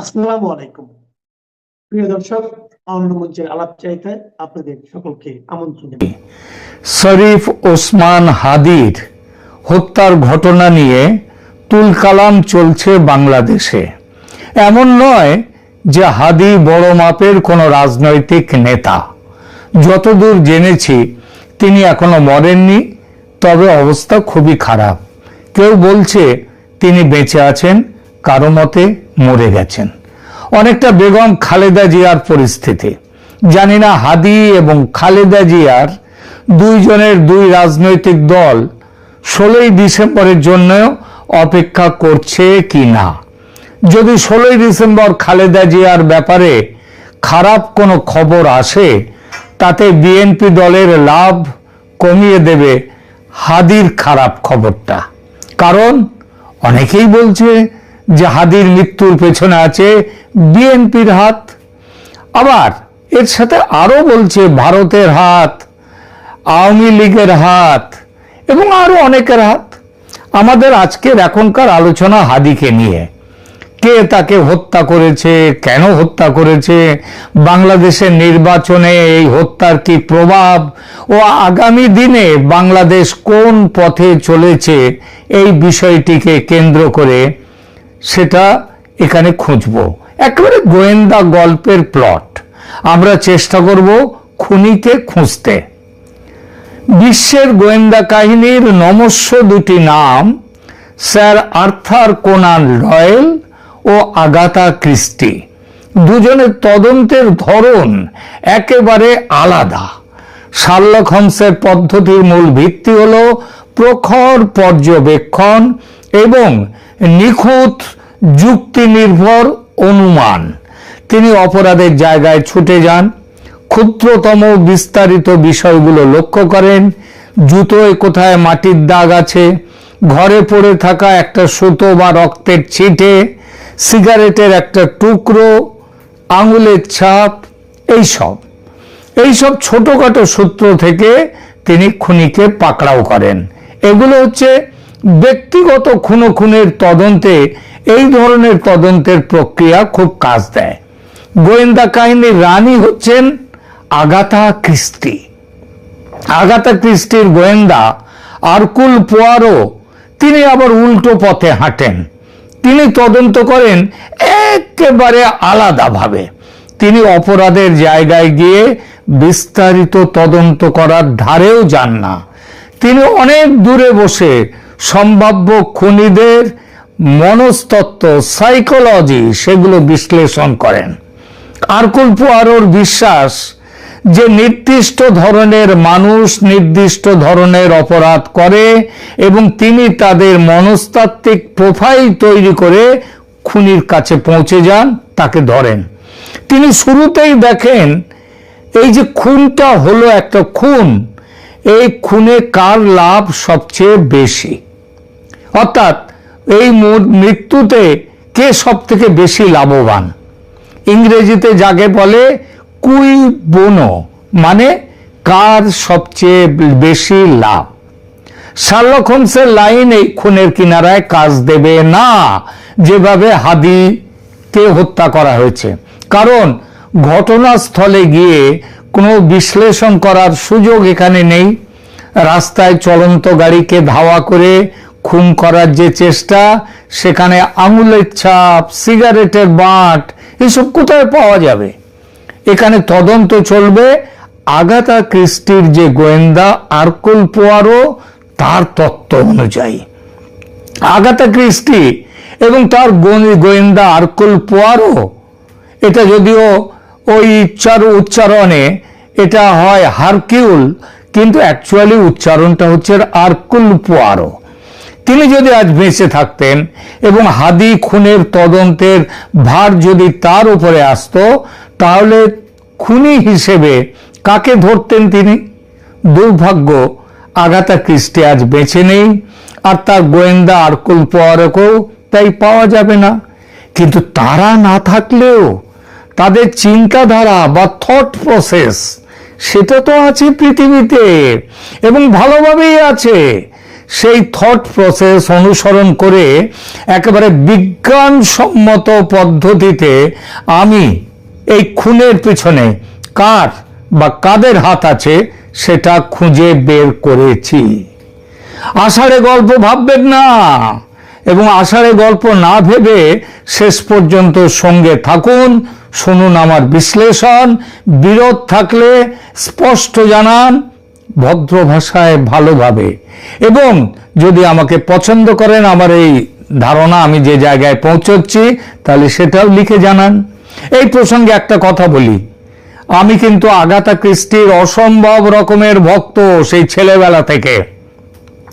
আসসালামু আলাইকুম। প্রিয় দর্শক শরীফ ওসমান হাদির হত্যার ঘটনা নিয়ে তুলকালাম চলছে বাংলাদেশে। এমন নয় যে হাদি বড় মাপের কোনো রাজনৈতিক নেতা। যতদূর জেনেছি, তিনি এখনও মরেননি, তবে অবস্থা খুবই খারাপ। কেউ বলছে তিনি বেঁচে আছেন কারও মতে মরে গেছেন। অনেকটা বেগম খালেদা জিয়ার পরিস্থিতি। জানি না হাদি এবং খালেদা জিয়ার দুইজনের দুই রাজনৈতিক দল ষোলোই ডিসেম্বরের জন্য অপেক্ষা করছে কি না। যদি ষোলোই ডিসেম্বর খালেদা জিয়ার ব্যাপারে খারাপ কোনো খবর আসে, তাতে বিএনপি দলের লাভ কমিয়ে দেবে হাদির খারাপ খবরটা। কারণ অনেকেই বলছে যে হাদির মৃত্যুর পেছনে আছে, বিএনপির হাত। আবার এর সাথে আরও বলছে ভারতের হাত, আওয়ামী লীগের হাত, এবং আরও অনেকের হাত। আমাদের আজকের এখনকার আলোচনা হাদিকে নিয়ে। কে তাকে হত্যা করেছে, কেন হত্যা করেছে, বাংলাদেশের নির্বাচনে এই হত্যার কি প্রভাব, ও আগামী দিনে বাংলাদেশ কোন পথে চলেছে, এই বিষয়টিকে কেন্দ্র করে সেটা এখানে খুঁজব। একেবারে গোয়েন্দা গল্পের প্লট আমরা চেষ্টা করব খুনিকে খুঁজতে। বিশ্বের গোয়েন্দা কাহিনীর নমস্য দুটি নাম, স্যার আর্থার কোনান রয়েল ও আগাতা ক্রিস্টি। দুজনের তদন্তের ধরন একেবারে আলাদা। শার্লক হোমসের পদ্ধতির মূল ভিত্তি হল প্রখর পর্যবেক্ষণ এবং নিখুঁত যুক্তি নির্ভর অনুমান। তিনি অপরাধের জায়গায় ছুটে যান, ক্ষুদ্রতম বিস্তারিত বিষয়গুলো লক্ষ্য করেন, জুতোয় কোথায় মাটির দাগ আছে, ঘরে পড়ে থাকা একটা সুতো বা রক্তের ছিটে, সিগারেটের একটা টুকরো, আঙুলের ছাপ, এইসব। এইসব ছোটখাটো সূত্র থেকে তিনি খুনিকে পাকড়াও করেন। এগুলো হচ্ছে ব্যক্তিগত খুনো খুনের তদন্তে এই ধরনের তদন্তের প্রক্রিয়া খুব কাজ দেয়। গোয়েন্দা কাহিনীর রানী হচ্ছেন আগাথা ক্রিস্টি। আগাথা ক্রিস্টির গোয়েন্দা আরকুল পোয়ারো, তিনি আবার উল্টো পথে হাঁটেন। তিনি তদন্ত করেন একেবারে আলাদাভাবে। তিনি অপরাধের জায়গায় গিয়ে বিস্তারিত তদন্ত করার ধারেও যান না। তিনি অনেক দূরে বসে সম্ভাব্য খুনিদের মনস্তত্ত্ব সাইকোলজি সেগুলো বিশ্লেষণ করেন। আরকুল পোয়ারোর বিশ্বাস যে নির্দিষ্ট ধরনের মানুষ নির্দিষ্ট ধরনের অপরাধ করে এবং তিনি তাদের মনস্তাত্ত্বিক প্রোফাইল তৈরি করে খুনির কাছে পৌঁছে যান, তাকে ধরেন। তিনি শুরুতেই দেখেন, এই যে খুনটা হলো একটা খুন, এই খুনে কার লাভ সবচেয়ে বেশি? অর্থাৎ এই মৃত্যুতে কে সব থেকে বেশি লাভবান? ইংরেজিতে যাকে বলে কুই বোনো মানে কার সবচেয়ে বেশি লাভ? শার্লক হোমসের লাইন এই খুনের কিনারায় কাজ দেবে না, যেভাবে হাদিকে হত্যা করা হয়েছে। কারণ ঘটনাস্থলে গিয়ে কোনো বিশ্লেষণ করার সুযোগ এখানে নেই। রাস্তায় চলন্ত গাড়িকে ধাওয়া করে খুন করার যে চেষ্টা, সেখানে আঙুলের ছাপ, সিগারেটের বাঁট, এসব কোথায় পাওয়া যাবে? এখানে তদন্ত চলবে। আগাতা ক্রিস্টির যে গোয়েন্দা আরকুল পোয়ারো, তার তত্ত্ব অনুযায়ী। আগাতা ক্রিস্টি এবং তার গোয়েন্দা আরকুল পোয়ারো, এটা যদিও ওই উচ্চার উচ্চারণে এটা হয় হারকিউল, কিন্তু অ্যাকচুয়ালি উচ্চারণটা হচ্ছে আরকুল পোয়ারো। তিনি যদি আজ বেঁচে থাকতেন এবং হাদি খুনের তদন্তের ভার যদি তার উপরে আসত, তাহলে খুনি হিসেবে কাকে ধরতেন তিনি? দুর্ভাগ্য আগাতা ক্রিস্টি আজ বেঁচে নেই, আর তার গোয়েন্দা আরকুল পোয়ারকেও তাই পাওয়া যাবে না। কিন্তু তারা না থাকলেও তাদের চিন্তাধারা বা থট প্রসেস সেটা তো আছে পৃথিবীতে এবং ভালোভাবেই আছে। সেই থট প্রসেস অনুসরণ করে একেবারে বিজ্ঞানসম্মত পদ্ধতিতে আমি এই খুনের পিছনে কার বা কাদের হাত আছে সেটা খুঁজে বের করেছি। আষাঢ়ে গল্প ভাববেন না এবং আষাঢ়ে গল্প না ভেবে শেষ পর্যন্ত সঙ্গে থাকুন। শুনুন আমার বিশ্লেষণ, বিরোধ থাকলে স্পষ্ট জানান। ভদ্র ভাষায় ভালোভাবে। এবং যদি আমাকে পছন্দ করেন আমার এই ধারণা আমি যে জায়গায় পৌঁছচ্ছি, তাহলে সেটাও লিখে জানান। এই প্রসঙ্গে একটা কথা বলি। আমি কিন্তু আগাতা ক্রিস্টির অসম্ভব রকমের ভক্ত সেই ছেলেবেলা থেকে।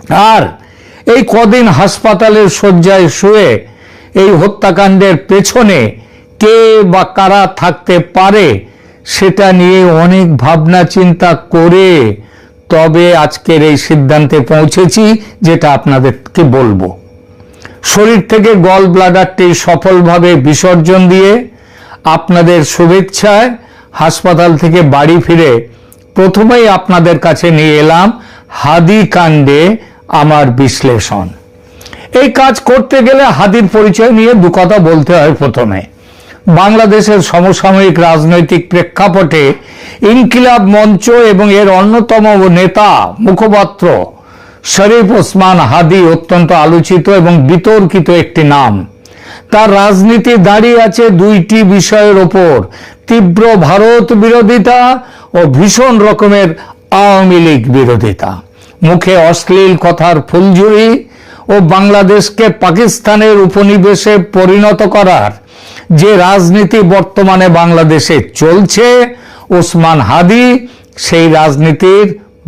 আর এই কদিন হাসপাতালের শয্যায় শুয়ে এই হত্যাকাণ্ডের পেছনে কে বা কারা থাকতে পারে, সেটা নিয়ে অনেক ভাবনা চিন্তা করে তবে আজকের এই সিদ্ধান্তে পৌঁছেছি যেটা আপনাদেরকে বলব। শরীর থেকে গল ব্লাডারটি সফলভাবে বিসর্জন দিয়ে আপনাদের শুভেচ্ছায় হাসপাতাল থেকে বাড়ি ফিরে প্রথমেই আপনাদের কাছে নিয়ে এলাম হাদি কাণ্ডে আমার বিশ্লেষণ। এই কাজ করতে গেলে হাদির পরিচয় নিয়ে দু কথা বলতে হয় প্রথমে। বাংলাদেশের সমসাময়িক রাজনৈতিক প্রেক্ষাপটে ইনকিলাব মঞ্চ এবং এর অন্যতম নেতা, মুখপাত্র শরীফ ওসমান হাদি অত্যন্ত আলোচিত এবং বিতর্কিত একটি নাম। তার রাজনীতি দাঁড়িয়ে আছে দুইটি বিষয়ের ওপর, তীব্র ভারত বিরোধিতা ও ভীষণ রকমের আওয়ামী লীগ বিরোধিতা। মুখে অশ্লীল কথার ফুলঝুরি ও বাংলাদেশকে পাকিস্তানের উপনিবেশে পরিণত করার যে রাজনীতি বর্তমানে বাংলাদেশে চলছে, ওসমান হাদি সেই রাজনীতির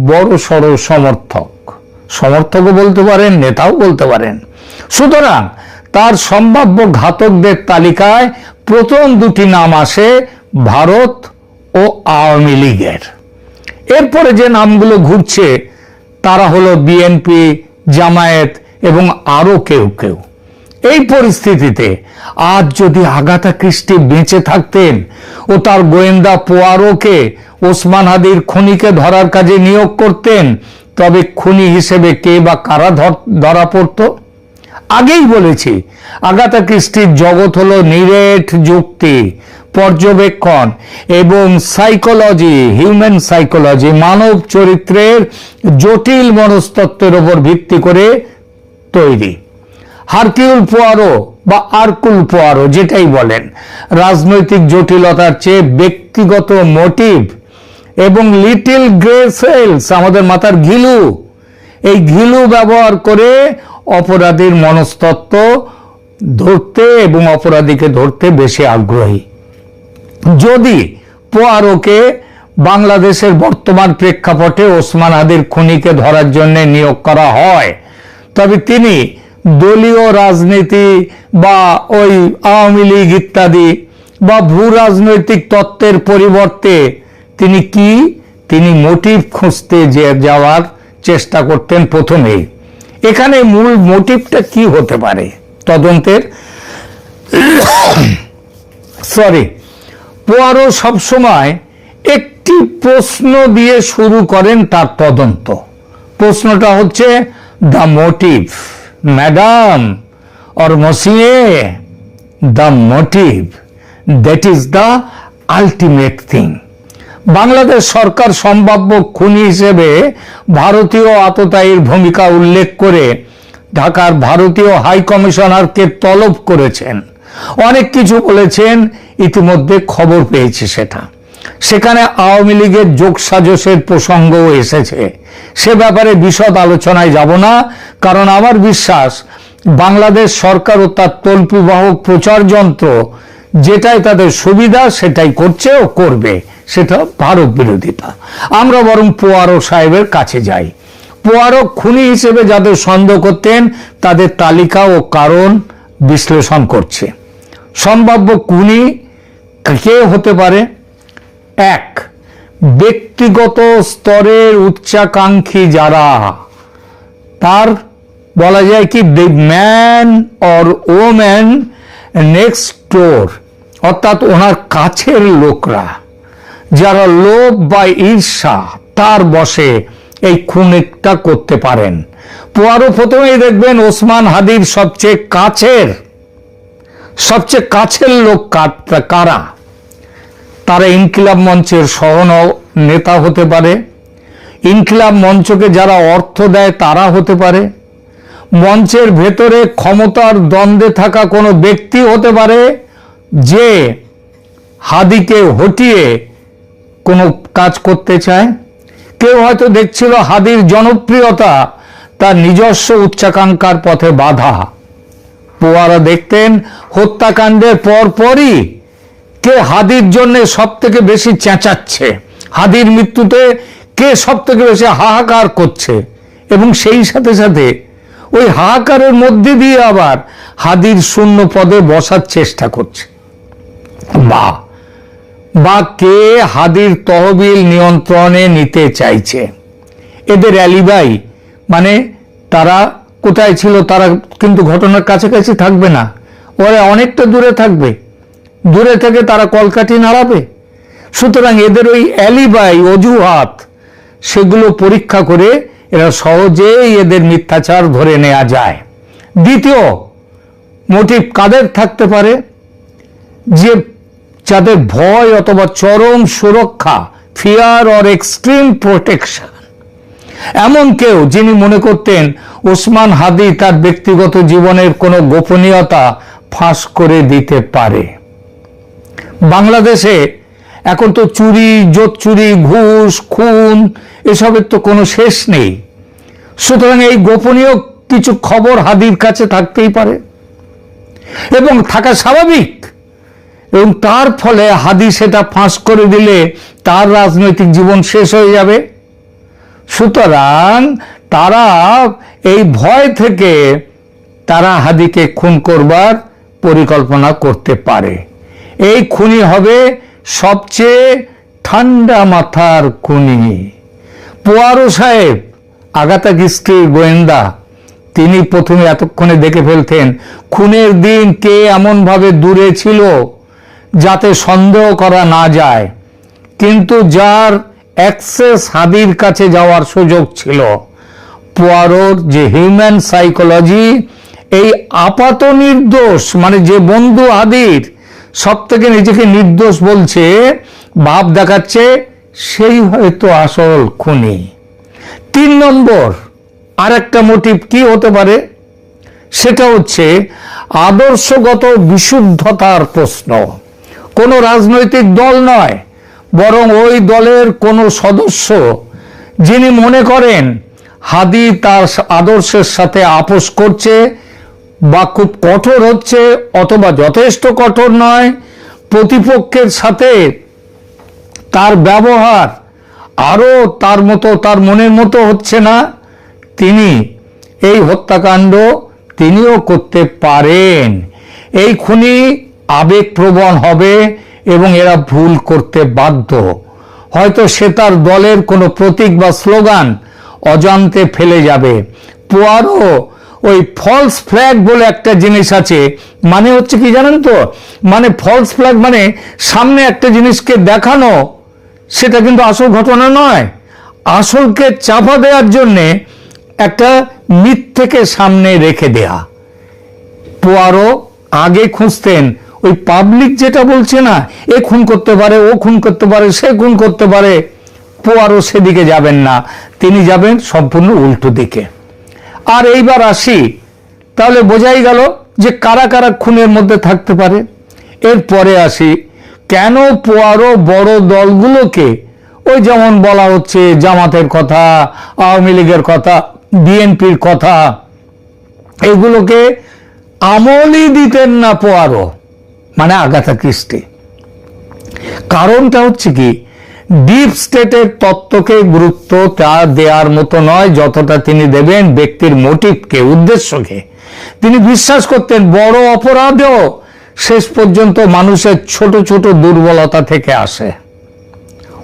বড় সড় সমর্থক। সমর্থকও বলতে পারেন, নেতাও বলতে পারেন। সুতরাং তার সম্ভাব্য ঘাতকদের তালিকায় প্রথম দুটি নাম আসে ভারত ও আওয়ামী লীগের। এরপরে যে নামগুলো ঘুরছে, তারা হলো বিএনপি, জামায়াত এবং আরও কেউ কেউ। এই পরিস্থিতিতে আজ যদি আগাথা কৃষ্টি বেঁচে থাকতেন ও তার গোয়েন্দা পোয়ারোকে ওসমান হাদির খুনিকে ধরার কাজে নিয়োগ করতেন, তবে খুনি হিসেবে কে বা কারা ধর- পড়তো? আগেই বলেছি, আগাথা ক্রিস্টির জগৎ হলো নিরেট যুক্তি, পর্যবেক্ষণ এবং সাইকোলজি, হিউম্যান সাইকোলজি, মানব চরিত্রের জটিল মনস্তত্ত্বের উপর ভিত্তি করে তৈরি। হারকিউল পোয়ারো বা আরকুল পোয়ারো যেটাই বলেন, রাজনৈতিক জটিলতার চেয়ে ব্যক্তিগত মোটিভ এবং লিটিল গ্রে সেলস, আমাদের মাথার ঘিলু। এই ঘিলু ব্যবহার করে অপরাধীর মনস্তত্ত্ব ধরতে এবং অপরাধীকে ধরতে বেশি আগ্রহী। যদি পোয়ারোকে বাংলাদেশের বর্তমান প্রেক্ষাপটে ওসমান আদির খুনিকে ধরার জন্য নিয়োগ করা হয় তবে তিনি দলীয় রাজনীতি বা ওই আওয়ামী লীগ ইত্যাদি বা ভূ রাজনৈতিক তত্ত্বের পরিবর্তে তিনি কি? তিনি মোটিভ খুঁজতে যে যাওয়ার চেষ্টা করতেন প্রথমেই। এখানে মূল মোটিভটা কি হতে পারে? তদন্তের সরি, পোয়ারো সবসময় একটি প্রশ্ন দিয়ে শুরু করেন তার তদন্ত। প্রশ্নটা হচ্ছে the motive madam or monsieur the motive that is the ultimate thing Bangladesh সরকার সম্ভাব্য খুনি হিসেবে ভারতীয় আততায়ীর ভূমিকা উল্লেখ করে ঢাকার ভারতীয় হাই কমিশনারকে তলব করেছেন। অনেক কিছু বলেছেন, ইতিমধ্যে খবর পেয়েছি সেটা। সেখানে আওয়ামী লীগের যোগসাজসের প্রসঙ্গও এসেছে। সে ব্যাপারে বিশদ আলোচনায় যাব না, কারণ আমার বিশ্বাস বাংলাদেশ সরকার ও তার তল্পিবাহক প্রচার যন্ত্র যেটাই তাদের সুবিধা সেটাই করছে ও করবে, সেটা ভারত বিরোধিতা। আমরা বরং পোয়ারো সাহেবের কাছে যাই। পোয়ারো খুনি হিসেবে যাদের সন্দেহ করতেন, তাদের তালিকা ও কারণ বিশ্লেষণ করছে। সম্ভাব্য খুনি কে হতে পারে? এক, ব্যক্তিগত স্তরের উচ্চাকাঙ্ক্ষী যারা, তার বলা যায় কি the man or woman next door অর্থাৎ ওনার কাছের লোকরা, যারা লোভ বা ঈর্ষা, তার বসে এই খুনিটা করতে পারেন। পোয়ারো প্রথমেই দেখবেন ওসমান হাদির সবচেয়ে কাছের সবচেয়ে কাছের লোক কারা? তারা ইনকিলাব মঞ্চের সহন নেতা হতে পারে। ইনকিলাব মঞ্চকে যারা অর্থ দেয় তারা হতে পারে। মঞ্চের ভেতরে ক্ষমতার দ্বন্দ্বে থাকা কোনো ব্যক্তি হতে পারে যে হাদিকে হটিয়ে কোনো কাজ করতে চায়। কেউ হয়তো দেখছিল হাদির জনপ্রিয়তা তার নিজস্ব উচ্চাকাঙ্ক্ষার পথে বাধা। পোয়ারা দেখতেন হত্যাকাণ্ডের পরপরই কে হাদির জন্য সব থেকে বেশি চেঁচাচ্ছে? হাদির মৃত্যুতে কে সব থেকে বেশি হাহাকার করছে? এবং সেই সাথে সাথে ওই হাহাকারের মধ্যে দিয়ে আবার হাদির শূন্য পদে বসার চেষ্টা করছে। বা বা কে হাদির তহবিল নিয়ন্ত্রণে নিতে চাইছে? এদের অ্যালিবাই মানে তারা কোথায় ছিল, তারা কিন্তু ঘটনার কাছাকাছি থাকবে না। ওরা অনেকটা দূরে থাকবে। দূরে থেকে তারা কলকাঠি নাড়াবে। সুতরাং এদের ওই অ্যালিবাই, অজুহাত, সেগুলো পরীক্ষা করে এরা সহজেই এদের মিথ্যাচার ধরে নেওয়া যায়। দ্বিতীয় মোটিভ কাদের থাকতে পারে? যে যাদের ভয় অথবা চরম সুরক্ষা, ফিয়ার অর এক্সট্রিম প্রোটেকশন। এমন কেউ যিনি মনে করতেন ওসমান হাদি তার ব্যক্তিগত জীবনের কোনো গোপনীয়তা ফাঁস করে দিতে পারে। বাংলাদেশে এখন তো চুরি জোত চুরি, ঘুষ, খুন, এসবের তো কোনো শেষ নেই। সুতরাং এই গোপনীয় কিছু খবর হাদির কাছে থাকতেই পারে। এবং থাকা স্বাভাবিক। এবং তার ফলে হাদি সেটা ফাঁস করে দিলে তার রাজনৈতিক জীবন শেষ হয়ে যাবে। সুতরাং তারা এই ভয় থেকে তারা হাদিকে খুন করবার পরিকল্পনা করতে পারে। এই খুনি হবে সবচেয়ে ঠান্ডা মাথার খুনি। পোয়ারো সাহেব আগাতা কিস্টির গোয়েন্দা, তিনি প্রথমে এতক্ষণে দেখে ফেলতেন খুনের দিন কে এমনভাবে দূরে ছিল যাতে সন্দেহ করা না যায়। কিন্তু যার অ্যাক্সেস হাদির কাছে যাওয়ার সুযোগ ছিল। পোয়ারোর যে হিউম্যান সাইকোলজি, এই আপাত নির্দোষ মানে যে বন্ধু হাদির সব থেকে নিজেকে নির্দোষ বলছে ভাব দেখাচ্ছে সেই হয়তো আসল খুনি। তিন নম্বর আর একটা মোটিভ কি হতে পারে? সেটা হচ্ছে আদর্শগত বিশুদ্ধতার প্রশ্ন। কোনো রাজনৈতিক দল নয়, বরং ওই দলের কোনো সদস্য যিনি মনে করেন হাদি তার আদর্শের সাথে আপোষ করছে বা খুব কঠোর হচ্ছে অথবা যথেষ্ট কঠোর নয়, প্রতিপক্ষের সাথে তার ব্যবহার আরও তার মতো, তার মনের মতো হচ্ছে না, তিনি এই হত্যাকাণ্ড তিনিও করতে পারেন। এই খুনি আবেগপ্রবণ হবে এবং এরা ভুল করতে বাধ্য। হয়তো সে তার দলের কোনো প্রতীক বা স্লোগান অজান্তে ফেলে যাবে। পোয়ারো ওই ফলস ফ্ল্যাগ বলে একটা জিনিস আছে। মানে হচ্ছে কি জানেন তো? মানে ফলস ফ্ল্যাগ মানে সামনে একটা জিনিসকে দেখানো, সেটা কিন্তু আসল ঘটনা নয়। আসলকে চাপা দেওয়ার জন্যে একটা মিথ্যেকে সামনে রেখে দেয়া। পোয়ারো আগে খুঁজতেন, ওই পাবলিক যেটা বলছে না, এ খুন করতে পারে, ও খুন করতে পারে, সে খুন করতে পারে, পোয়ারো সেদিকে যাবেন না। তিনি যাবেন সম্পূর্ণ উল্টো দিকে। আর এইবার আসি। তাহলে বোঝাই গেল যে কারা কারা খুনের মধ্যে থাকতে পারে। এরপরে আসি, কেন পোয়ারো বড় দলগুলোকে, ওই যেমন বলা হচ্ছে জামাতের কথা, আওয়ামী লীগের কথা, বিএনপির কথা, এগুলোকে আমলই দিতেন না পোয়ারো মানে আগাথা কৃষ্টি। কারণটা হচ্ছে কি ডিপ স্টেটের তত্ত্বকে গুরুত্ব তা দেওয়ার মতো নয় যতটা তিনি দেবেন ব্যক্তির মোটিভকে উদ্দেশ্যকে। তিনি বিশ্বাস করতেন বড় অপরাধেও শেষ পর্যন্ত মানুষের ছোট ছোট দুর্বলতা থেকে আসে।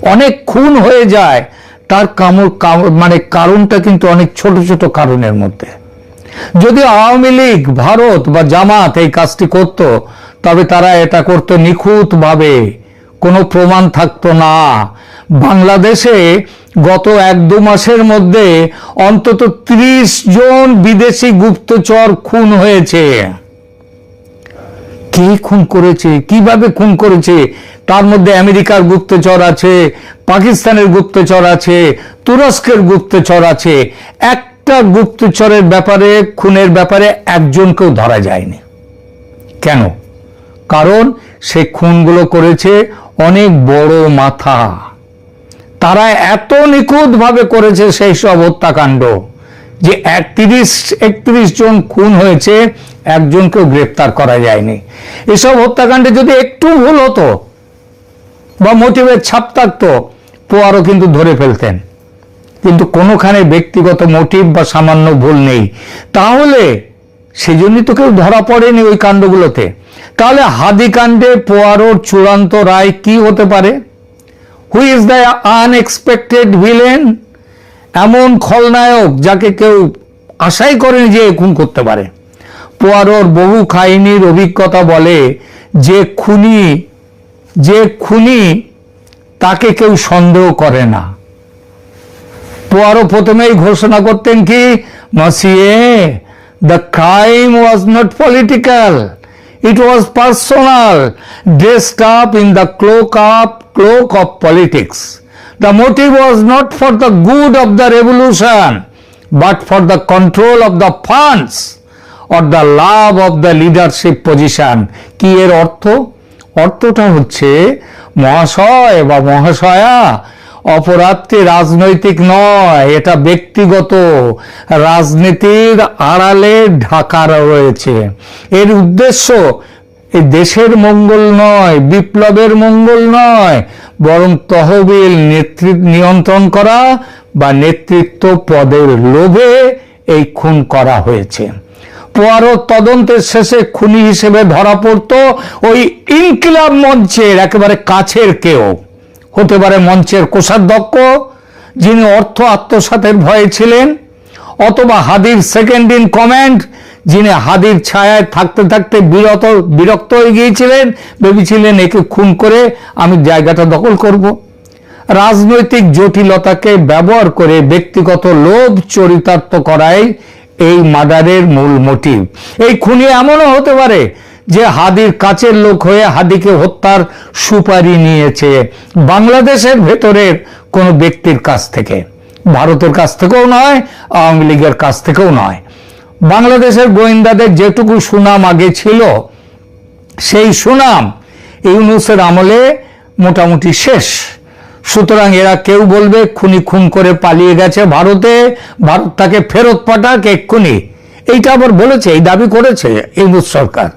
অনেক খুন হয়ে যায়, তার কামড় মানে কারণটা কিন্তু অনেক ছোট ছোট কারণের মধ্যে। যদি আওয়ামী লীগ, ভারত বা জামাত এই কাজটি করত, তবে তারা এটা করত নিখুঁতভাবে। কোনো প্রমাণ থাকতো না। বাংলাদেশে গত এক দু মাসের মধ্যে অন্তত ত্রিশ জন বিদেশি গুপ্তচর খুন হয়েছে। কে খুন করেছে? কীভাবে খুন করেছে? তার মধ্যে আমেরিকার গুপ্তচর আছে, পাকিস্তানের গুপ্তচর আছে, তুরস্কের গুপ্তচর আছে। একটা গুপ্তচরের ব্যাপারে, খুনের ব্যাপারে একজনকেও ধরা যায়নি। কেন? কারণ সে খুনগুলো করেছে অনেক বড় মাথা। তারা এত নিখুঁতভাবে করেছে সেই সব হত্যাকাণ্ড যে একত্রিশ একত্রিশ জন খুন হয়েছে একজনকেও গ্রেপ্তার করা যায়নি। এসব হত্যাকাণ্ডে যদি একটু ভুল হতো বা মোটিভের ছাপ থাকতো তো পোয়ারও কিন্তু ধরে ফেলতেন। কিন্তু কোনোখানে ব্যক্তিগত মোটিভ বা সামান্য ভুল নেই। তাহলে সেজন্যই তো কেউ ধরা পড়েনি ওই কাণ্ডগুলোতে। তাহলে হাদি কাণ্ডে পোয়ারোর চূড়ান্ত রায় কি হতে পারে? Who is the unexpected villain এমন খলনায়ক যাকে কেউ আশাই করেনি যে খুন করতে পারে। পোয়ারোর বহু খাইনির অভিজ্ঞতা বলে যে খুনি যে খুনি তাকে কেউ সন্দেহ করে না। পোয়ারো প্রথমেই ঘোষণা করতেন কি, monsieur the crime was not political it was personal dressed up in the cloak up cloak of politics the motive was not for the good of the revolution but for the control of the funds or the love of the leadership position কি এর অর্থ? অর্থটা হচ্ছে মহাশয় বা মহাশয়া অপরাধটি রাজনৈতিক নয়, এটা ব্যক্তিগত। রাজনীতির আড়ালে ঢাকা রয়েছে। এর উদ্দেশ্য এই দেশের মঙ্গল নয়, বিপ্লবের মঙ্গল নয়, বরং তহবিল নেতৃত্ব নিয়ন্ত্রণ করা বা নেতৃত্ব পদের লোভে এই খুন করা হয়েছে। পোয়ারো তদন্তের শেষে খুনি হিসেবে ধরা পড়তো ওই ইনকিলাব মঞ্চের, একেবারে কাছের কেউ। হতে পারে মঞ্চের কোষাধ্যক্ষ, যিনি অর্থ আত্মসাতের ভয়ে ছিলেন, অথবা হাদির সেকেন্ড ইন কমান্ড যিনি হাদির ছায়ায় থাকতে থাকতে বিরত, বিরক্ত হয়ে গিয়েছিলেন, ভেবেছিলেন একে খুন করে আমি জায়গাটা দখল করব। রাজনৈতিক জটিলতাকে ব্যবহার করে ব্যক্তিগত লোভ চরিতার্থ করাই এই মার্ডারের মূল মোটিভ এই খুনি এমনও হতে পারে যে হাদির কাছের লোক হয়ে হাদিকে হত্যার সুপারি নিয়েছে। বাংলাদেশের ভেতরের কোন ব্যক্তির কাছ থেকে, ভারতের কাছ থেকেও নয়, আওয়ামী লীগের কাছ থেকেও নয়। বাংলাদেশের গোয়েন্দাদের যেটুকু সুনাম আগে ছিল, সেই সুনাম ইউনুসের আমলে মোটামুটি শেষ। সুতরাং এরা কেউ বলবে, খুনি খুন করে পালিয়ে গেছে ভারতে ভারত তাকে ফেরত পাঠাক এক্ষুনি। এইটা আবার বলেছে, এই দাবি করেছে ইউনুস সরকার।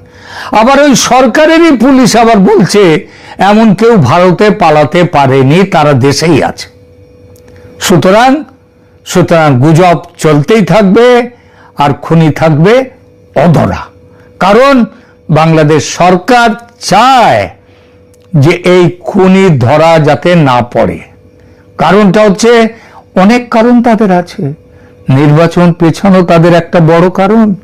আবার ওই সরকারেরই পুলিশ আবার বলছে, এমন কেউ ভারতে পালাতে পারেনি, তারা দেশেই আছে। সুতরাং সুতরাং গুজব চলতেই থাকবে, আর খুনি থাকবে অধরা। কারণ বাংলাদেশ সরকার চায় যে এই খুনি ধরা যাতে না পড়ে। কারণটা হচ্ছে, অনেক কারণ তাদের আছে। নির্বাচন পেছানো তাদের একটা বড় কারণ।